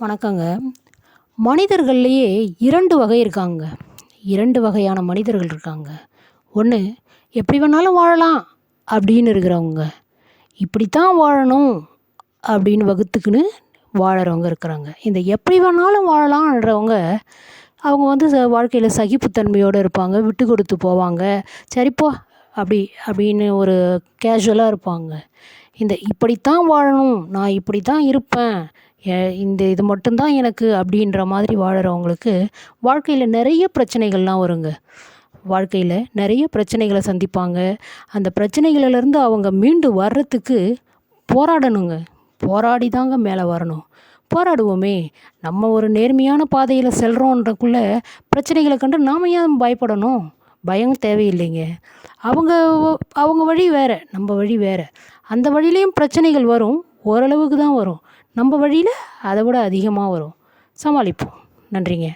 வணக்கங்க. மனிதர்கள்லேயே இரண்டு வகை இருக்காங்க. இரண்டு வகையான மனிதர்கள் இருக்காங்க. ஒன்று எப்படி வேணாலும் வாழலாம் அப்படின்னு இருக்கிறவங்க. இப்படித்தான் வாழணும் அப்படின்னு வகுத்துக்குன்னு வாழறவங்க இருக்கிறாங்க. இந்த எப்படி வேணாலும் வாழலாம்ன்றவங்க அவங்க வந்து ச வாழ்க்கையில் சகிப்புத்தன்மையோடு இருப்பாங்க விட்டு கொடுத்து போவாங்க. சரிப்போ அப்படி அப்படின்னு ஒரு கேஷுவலாக இருப்பாங்க. இந்த இப்படித்தான் வாழணும் நான் இப்படி தான் இருப்பேன் இந்த இது மட்டும்தான் எனக்கு அப்படின்ற மாதிரி வாழறவங்களுக்கு வாழ்க்கையில் நிறைய பிரச்சனைகள்லாம் வருங்க. வாழ்க்கையில் நிறைய பிரச்சனைகளை சந்திப்பாங்க. அந்த பிரச்சனைகளிலேருந்து அவங்க மீண்டு வர்றதுக்கு போராடணுங்க. போராடி தாங்க மேலே வரணும். போராடுவோமே. நம்ம ஒரு நேர்மையான பாதையில் செல்கிறோன்றக்குள்ளே பிரச்சனைகளை கண்டு நாம் ஏன் பயப்படணும்? பயம் தேவையில்லைங்க. அவங்க அவங்க வழி வேறு நம்ம வழி வேறு. அந்த வழியிலையும் பிரச்சனைகள் வரும் ஓரளவுக்கு தான் வரும். நம்ம வழியில் அதை விட அதிகமாக வரும். சமாளிப்போம். நன்றிங்க.